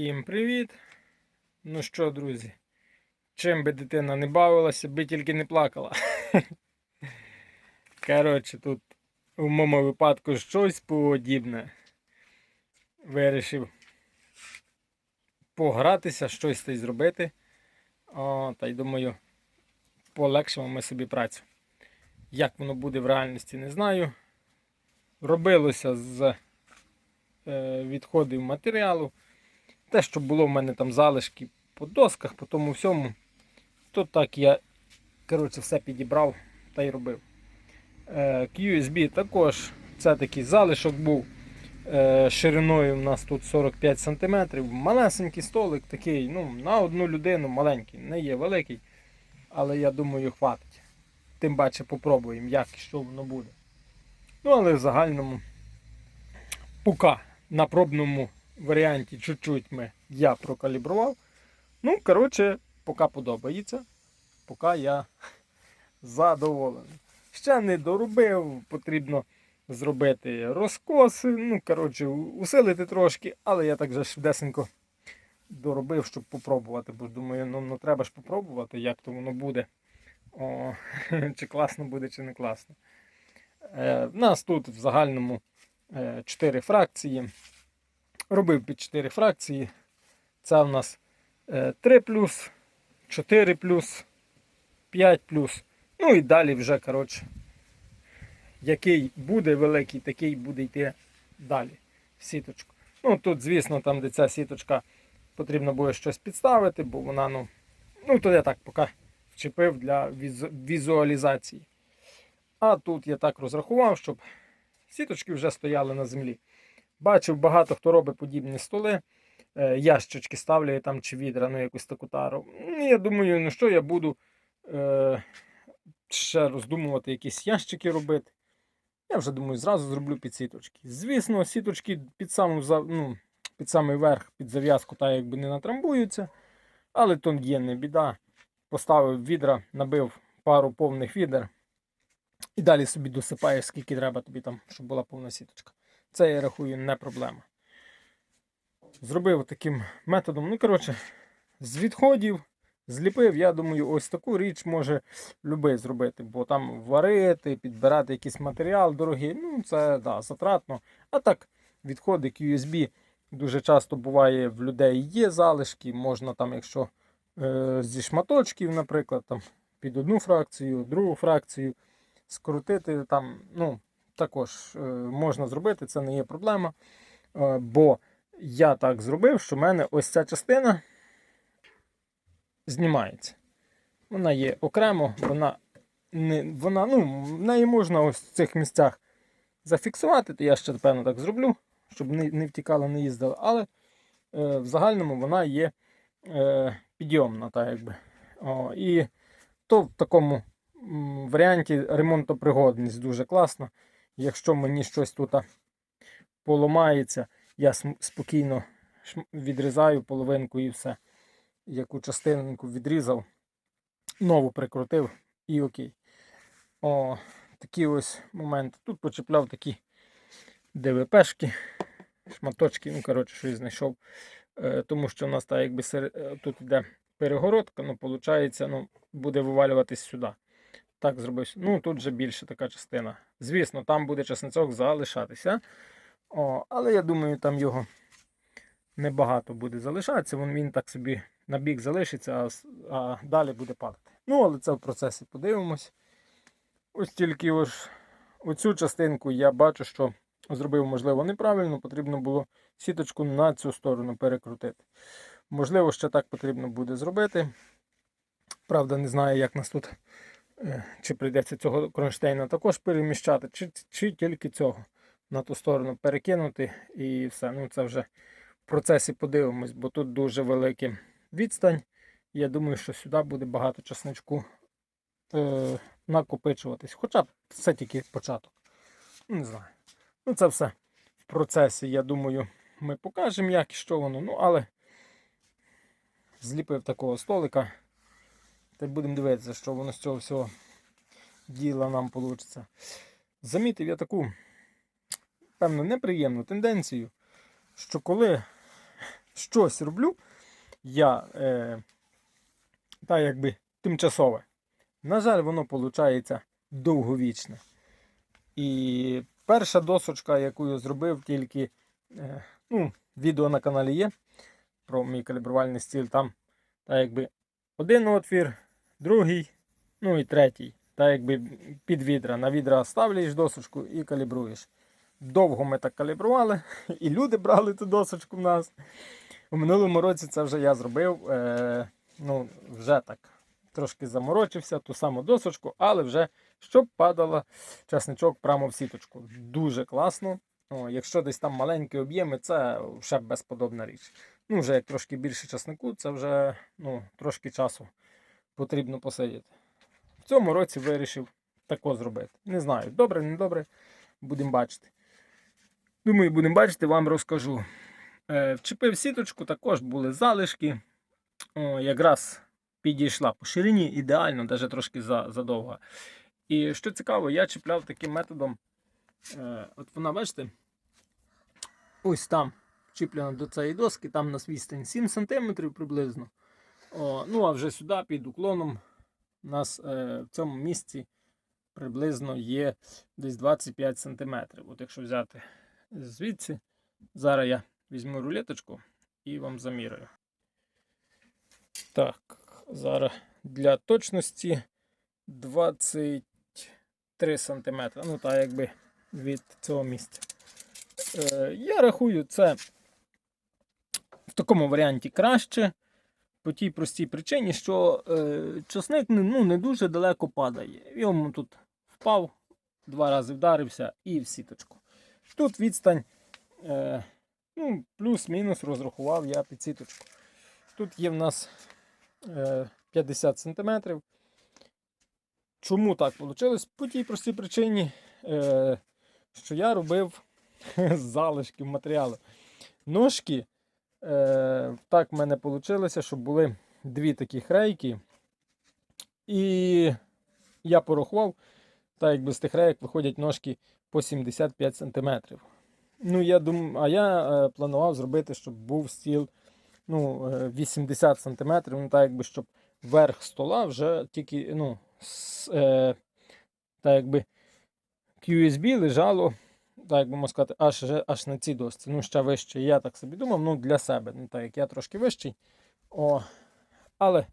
Всім привіт! Ну що, друзі, чим би дитина не бавилася, би тільки не плакала. Коротше, тут у моєму випадку щось подібне. Вирішив погратися, щось та й зробити. О, та й думаю, полегшимо ми собі працю. Як воно буде в реальності, не знаю. Робилося з е, відходів матеріалу. Те, що було в мене там залишки по досках, по тому всьому, то так я коротше, все підібрав та й робив. Е, QSB також це такий залишок був. Е, шириною у нас тут 45 см. Малесенький столик такий, ну, на одну людину маленький, не є великий. Але я думаю, хватить. Тим паче попробуємо, як і що воно буде. Ну, але в загальному поки на пробному варіанті чуть-чуть ми я прокалібрував. Ну, коротше, поки подобається, поки я задоволений. Ще не доробив, потрібно зробити розкоси, ну, коротше, усилити трошки, але я так же швидесенько доробив, щоб попробувати, бо думаю, ну, ну треба ж попробувати, як то воно буде. О, чи класно буде, чи не класно. Е, в нас тут в загальному 4 фракції. Робив під 4 фракції. Це в нас е, 3 плюс, 4 плюс, 5 плюс. Ну і далі вже, коротше, який буде великий, такий буде йти далі в сіточку. Ну тут, звісно, там, де ця сіточка, потрібно буде щось підставити, бо вона, ну, ну то я так поки вчепив для візу- візуалізації. А тут я так розрахував, щоб сіточки вже стояли на землі. Бачив, багато хто робить подібні столи, е, ящички ставлять там чи відра, ну якусь таку тару. Ну, Я думаю, ну що я буду е, ще роздумувати, якісь ящики робити. Я вже думаю, зразу зроблю під сіточки. Звісно, сіточки під саму, ну, під самий верх, під зав'язку, та якби не натрамбуються. Але то є не біда. Поставив відра, набив пару повних відер. І далі собі досипаєш, скільки треба тобі там, щоб була повна сіточка. Це я рахую не проблема. Зробив таким методом. Ну, коротше, з відходів зліпив, я думаю, ось таку річ може любий зробити, бо там варити, підбирати якийсь матеріал дорогий, ну це да, затратно. А так, відходи QSB дуже часто буває в людей є залишки, можна там, якщо е, зі шматочків, наприклад, там під одну фракцію, другу фракцію скрутити там, ну, також е, можна зробити, це не є проблема. Е, бо я так зробив, що в мене ось ця частина знімається. Вона є окремо, вона не, вона, ну, в неї можна ось в цих місцях зафіксувати, то я ще, певно, так зроблю, щоб не, не втікала, не їздила. Але е, в загальному вона є е, підйомна, так якби. О, і то в такому варіанті ремонтопригодність дуже класна. Якщо мені щось тут поламається, я спокійно відрізаю половинку і все. Яку частинку відрізав, нову прикрутив і окей. О, такі ось моменти. Тут почепляв такі ДВПшки, шматочки, ну, коротше, щось знайшов. Е, тому що в нас так, якби сер- е, тут йде перегородка, ну, виходить, ну, буде вивалюватись сюди. Так зробив. Ну, тут вже більше така частина. Звісно, там буде часничок залишатися. О, але я думаю, там його небагато буде залишатися. Вон він так собі на бік залишиться, а, а далі буде падати. Ну, але це в процесі подивимось. Ось тільки ось оцю частинку я бачу, що зробив, можливо, неправильно. Потрібно було сіточку на цю сторону перекрутити. Можливо, ще так потрібно буде зробити. Правда, не знаю, як нас тут, чи прийдеться цього кронштейна також переміщати, чи, чи тільки цього на ту сторону перекинути і все. Ну, це вже в процесі подивимось, бо тут дуже велика відстань. Я думаю, що сюди буде багато часничку е, накопичуватись. Хоча це тільки початок. Ну, Не знаю. Ну, це все в процесі, я думаю, ми покажемо, як і що воно. Ну, але зліпив такого столика. Та й будемо дивитися, що воно з цього всього діла нам вийде. Замітив я таку, певно, неприємну тенденцію, що коли щось роблю, я е, так якби тимчасове. На жаль, воно виходить довговічне. І перша досочка, яку я зробив, тільки е, ну, відео на каналі є про мій калібрувальний стіл. Там так якби один отвір, другий, ну і третій. Так якби під відра. На відра ставляєш досочку і калібруєш. Довго ми так калібрували, і люди брали ту досочку в нас. У минулому році це вже я зробив. Е, ну, вже так трошки заморочився, ту саму досочку, але вже щоб падала часничок прямо в сіточку. Дуже класно. О, якщо десь там маленькі об'єми, це ще безподобна річ. Ну, вже як трошки більше часнику, це вже ну, трошки часу потрібно посидіти. В цьому році вирішив тако зробити. Не знаю, добре, не добре, будемо бачити. Думаю, будемо бачити, вам розкажу. Е, вчепив сіточку, також були залишки. О, якраз підійшла по ширині, ідеально, навіть трошки задовго. І що цікаво, я чіпляв таким методом. Е, от вона, бачите, ось там чіплена до цієї доски, там у нас відстань 7 см приблизно. О, ну а вже сюди під уклоном у нас е, в цьому місці приблизно є десь 25 см. От якщо взяти звідси, зараз я візьму рулеточку і вам заміряю. Так, зараз для точності 23 см. Ну, так, якби від цього місця. Е, я рахую, це в такому варіанті краще. По тій простій причині, що е, часник ну, не дуже далеко падає. Йому тут впав, два рази вдарився і в сіточку. Тут відстань е, ну, плюс-мінус розрахував я під сіточку. Тут є в нас е, 50 см. Чому так вийшло? По тій простій причині, е, що я робив з залишків матеріалу. Ножки, е, так в мене вийшло, щоб були дві такі рейки. І я порахував, так якби з тих рейок виходять ножки по 75 см. Ну, я дум... А я е, планував зробити, щоб був стіл ну, е, 80 см, ну так якби, щоб верх стола вже тільки ну, е, так якби QSB лежало, так як би можна сказати, аж, аж на цій досці. Ну, ще вище. Я так собі думав, ну для себе. Ну, так як я трошки вищий. О, Але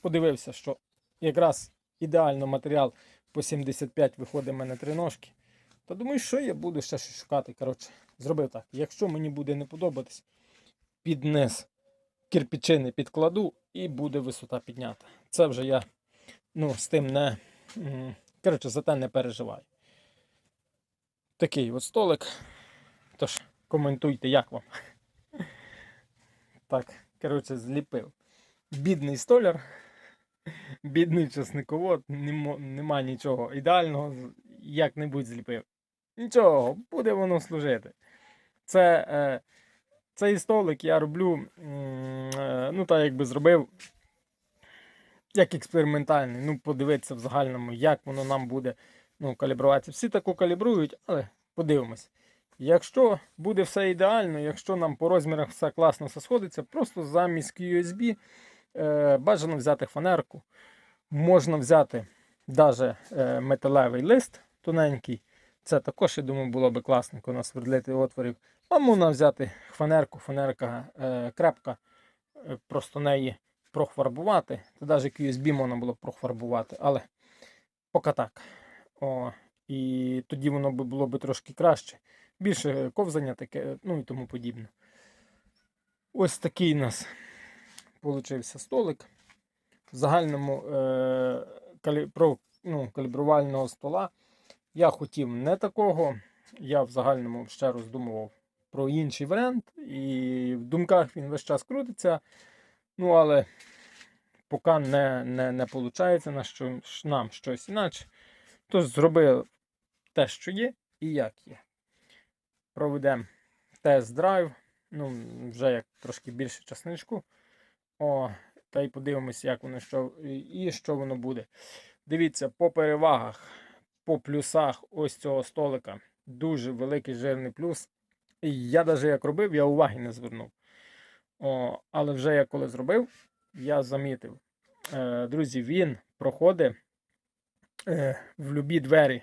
подивився, що якраз ідеально матеріал по 75 виходить в мене три ножки. То думаю, що я буду ще щось шукати. Коротше, зробив так. Якщо мені буде не подобатись, під низ кирпичини підкладу і буде висота піднята. Це вже я ну, з тим не. Коротше, за те не переживаю. Такий от столик. Тож, коментуйте, як вам. Так, коротше, зліпив. Бідний столяр, бідний часниковод, нема, нема нічого ідеального, як-небудь зліпив. Нічого, буде воно служити. Це, е, цей столик я роблю, е, ну так якби зробив як експериментальний. Ну, подивитися в загальному, як воно нам буде ну, калібруватися. Всі таку калібрують, але подивимось. Якщо буде все ідеально, якщо нам по розмірах все класно все сходиться, просто замість QSB е, бажано взяти фанерку. Можна взяти навіть е, металевий лист тоненький. Це також, я думаю, було би класненько насвердлити отворів. А можна взяти фанерку, фанерка е, крепка, е, просто неї прохфарбувати. Та навіть QSB можна було б прохфарбувати, але поки так. О, і тоді воно би було б трошки краще. Більше ковзання таке, ну і тому подібне. Ось такий у нас получився столик. В загальному е, калі, про, ну, калібрувального стола я хотів не такого. Я в загальному ще роздумував про інший варіант. І в думках він весь час крутиться. Ну, але поки не не, не виходить на що, нам щось інакше. Тож зробив те, що є, і як є. Проведемо тест-драйв. Ну, вже як трошки більше часничку. О, та й подивимося, як воно що і що воно буде. Дивіться, по перевагах, по плюсах ось цього столика. Дуже великий жирний плюс. І я навіть як робив, я уваги не звернув. О, але вже я коли зробив, я замітив. Е, друзі, він проходить е, в любі двері.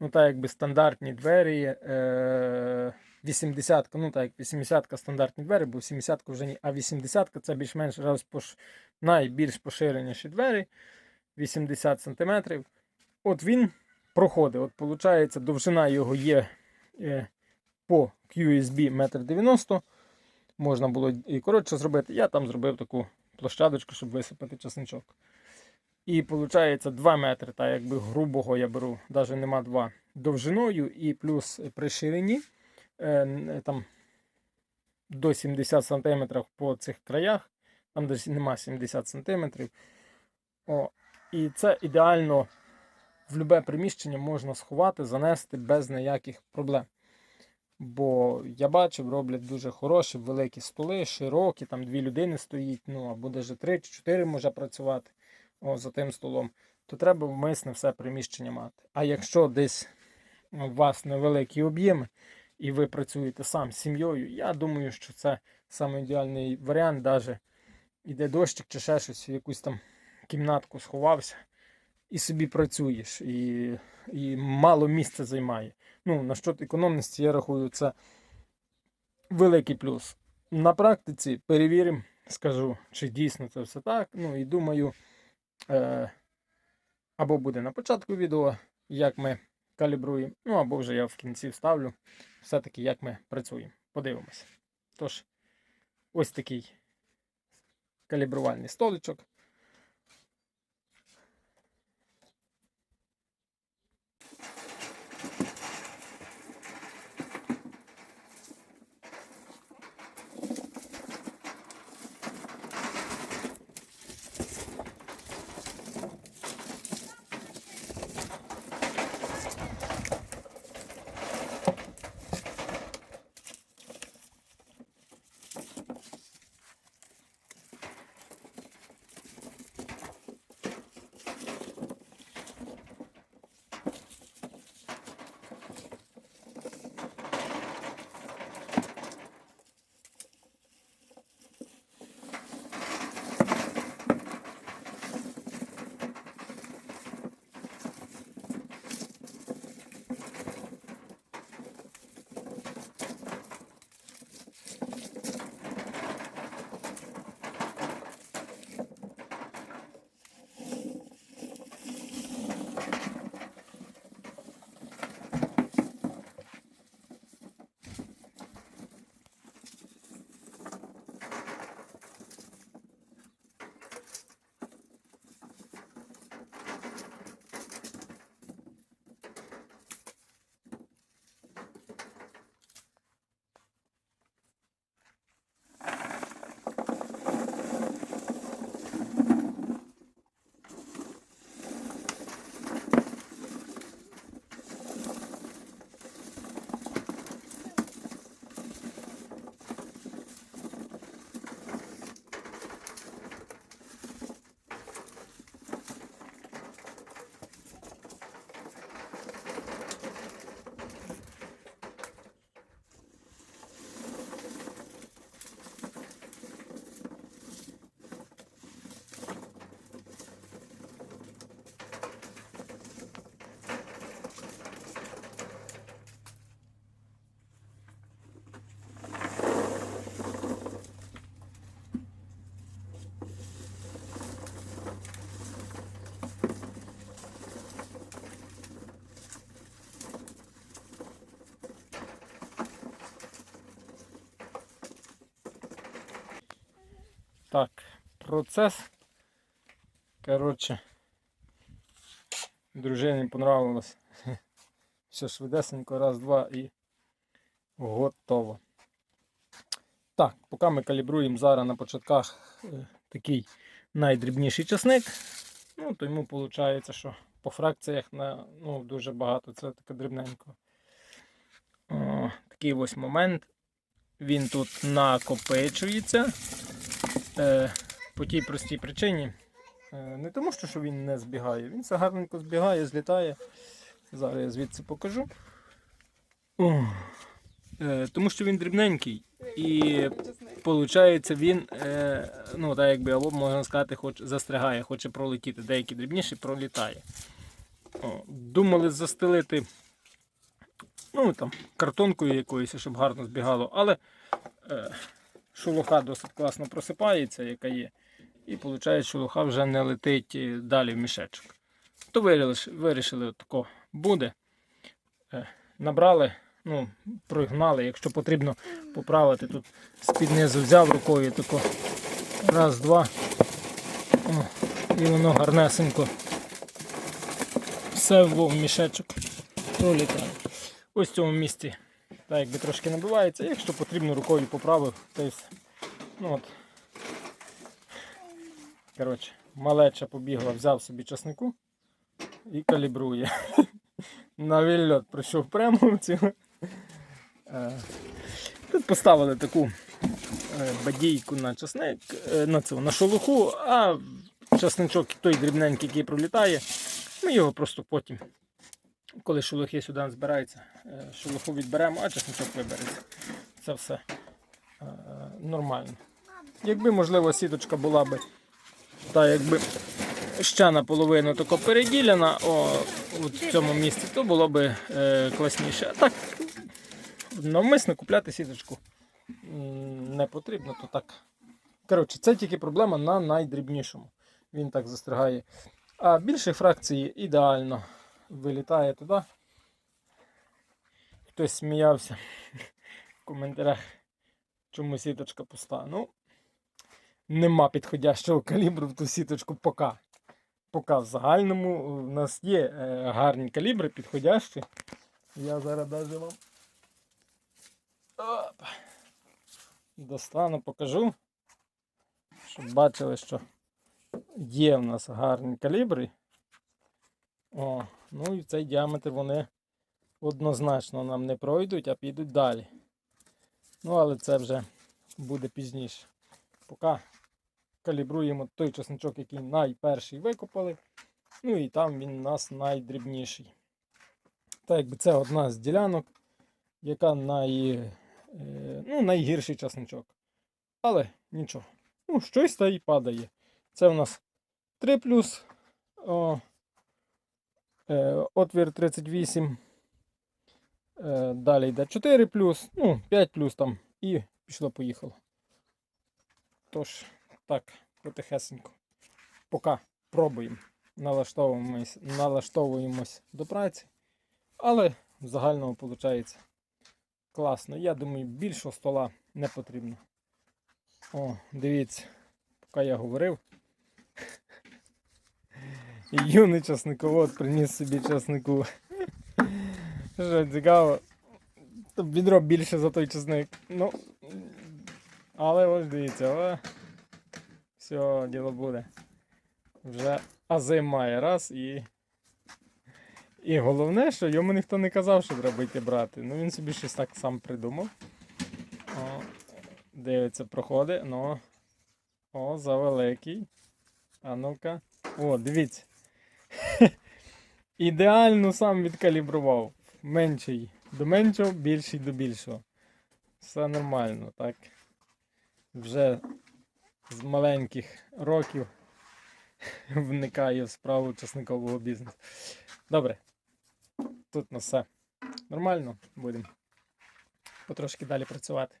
Ну, так, якби стандартні двері. Е, 80 ну так, як 80 стандартні двері, бо 70-ка вже ні. А 80-ка це більш-менш розпош... найбільш поширеніші двері. 80 см. От він проходить. От, виходить, довжина його є е, по QSB 1,90 м. Можна було і коротше зробити. Я там зробив таку площадочку, щоб висипати часничок. І виходить 2 метри, так якби грубого я беру, навіть нема 2 довжиною, і плюс при ширині е, там до 70 см по цих краях, там десь нема 70 см. О, і це ідеально в будь-яке приміщення можна сховати, занести без ніяких проблем. Бо я бачив, роблять дуже хороші, великі столи, широкі, там дві людини стоїть, ну або навіть три чи чотири може працювати о, за тим столом, то треба вмисне все приміщення мати. А якщо десь у вас невеликі об'єми і ви працюєте сам з сім'єю, я думаю, що це саме ідеальний варіант, навіть іде дощик чи ще щось, якусь там кімнатку сховався і собі працюєш, і, і мало місця займає. Ну, на що економності, я рахую, це великий плюс. На практиці перевіримо, скажу, чи дійсно це все так. Ну і думаю, або буде на початку відео, як ми калібруємо, ну або вже я в кінці вставлю все-таки, як ми працюємо. Подивимося. Тож, ось такий калібрувальний столичок. Так, процес. Коротше, дружині понравилось. Все швидесенько, раз, два і готово. Так, поки ми калібруємо зараз на початках е, такий найдрібніший часник. Ну, то йому виходить, що по фракціях на, ну, дуже багато, це таке дрібненько. О, такий ось момент. Він тут накопичується. Е, по тій простій причині. Е, не тому, що, він не збігає, він все гарненько збігає, злітає. Зараз я звідси покажу. Е, тому що він дрібненький і Получається, він, е, ну так якби, або можна сказати, хоч застрягає, хоче пролетіти. Деякі дрібніші пролітає. О, думали застелити ну, там, картонкою якоюсь, щоб гарно збігало, але е, шелуха досить класно просипається, яка є. І виходить, шелуха вже не летить е, далі в мішечок. То вирішили, от тако буде. Е, набрали, ну, прогнали, якщо потрібно поправити тут з-під низу взяв рукою тако. Раз, два. О, і воно гарнесенько. Все в мішечок пролітає. Ось в цьому місці так якби трошки набивається. Якщо потрібно, рукою поправив, то. Ну от. Коротше, малеча побігла, взяв собі часнику і калібрує. На вільот прийшов прямо в цю. Е, Тут поставили таку е, бадійку на часник, е, на цю, на шолуху, а часничок той дрібненький, який пролітає, ми його просто потім, коли шолухи сюди збираються, е, шолуху відберемо, а часничок вибереться. Це все е, нормально. Якби, можливо, сіточка була би та якби ще наполовину тако переділена о, в цьому місці, то було б е, класніше. А так, навмисно купляти сіточку не потрібно, то так. Коротше, це тільки проблема на найдрібнішому. Він так застрягає. А більших фракцій ідеально вилітає туди. Хтось сміявся в коментарях, чому сіточка пуста. Ну, нема підходящого калібру в ту сіточку поки. Поки в загальному в нас є е, гарні калібри, підходящі. Я зараз навіть вам Оп. достану, покажу, щоб бачили, що є в нас гарні калібри. О, ну і в цей діаметр вони однозначно нам не пройдуть, а підуть далі. Ну, але це вже буде пізніше. Поки калібруємо той часничок, який найперший викопали. Ну і там він у нас найдрібніший. Так якби це одна з ділянок, яка най, е, ну, найгірший часничок. Але нічого. Ну, щось та й падає. Це у нас 3 плюс о, отвір 38. Е, далі йде 4 плюс, ну, 5 плюс там і пішло-поїхало. Тож, так, потихесенько. Поки пробуємо. Налаштовуємось, налаштовуємось до праці. Але в загальному виходить класно. Я думаю, більшого стола не потрібно. О, дивіться, поки я говорив. Юний часниковод приніс собі часнику. Що цікаво. Відро більше за той часник. Ну, але ось дивіться, о, все, діло буде. Вже ази має раз і. І головне, що йому ніхто не казав, що треба йти брати. Ну він собі щось так сам придумав. О, дивиться, проходить, ну. О, завеликий. А ну-ка. О, дивіться. Ідеально сам відкалібрував. Менший до меншого, більший до більшого. Все нормально, так. Вже з маленьких років вникаю в справу часникового бізнесу. Добре. Тут на все нормально. Будемо потрошки далі працювати.